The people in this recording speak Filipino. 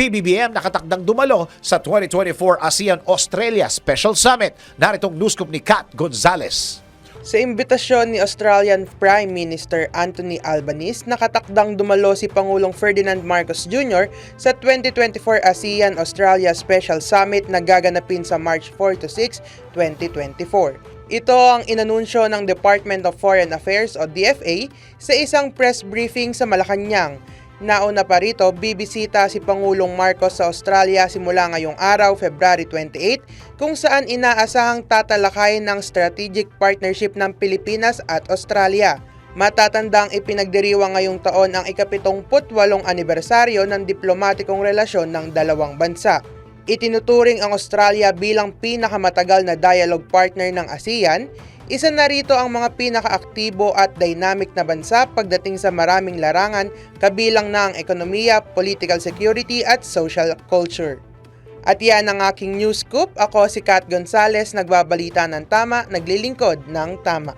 PBBM nakatakdang dumalo sa 2024 ASEAN-Australia Special Summit. Naritong news scoop ni Kat Gonzalez. Sa imbitasyon ni Australian Prime Minister Anthony Albanese, nakatakdang dumalo si Pangulong Ferdinand Marcos Jr. sa 2024 ASEAN-Australia Special Summit na gaganapin sa March 4 to 6, 2024. Ito ang inanunsyo ng Department of Foreign Affairs o DFA sa isang press briefing sa Malacanang. Nauna pa rito, bibisita si Pangulong Marcos sa Australia simula ngayong araw, February 28, kung saan inaasahang tatalakayin ng strategic partnership ng Pilipinas at Australia. Matatandang ipinagdiriwang ngayong taon ang ikapitongputwalong anibersaryo ng diplomatikong relasyon ng dalawang bansa. Itinuturing ang Australia bilang pinakamatagal na dialogue partner ng ASEAN, isa na rito ang mga pinakaaktibo at dynamic na bansa pagdating sa maraming larangan kabilang na ang ekonomiya, political security at social culture. At yan ang aking news scoop. Ako si Kat Gonzales, nagbabalita ng tama, naglilingkod ng tama.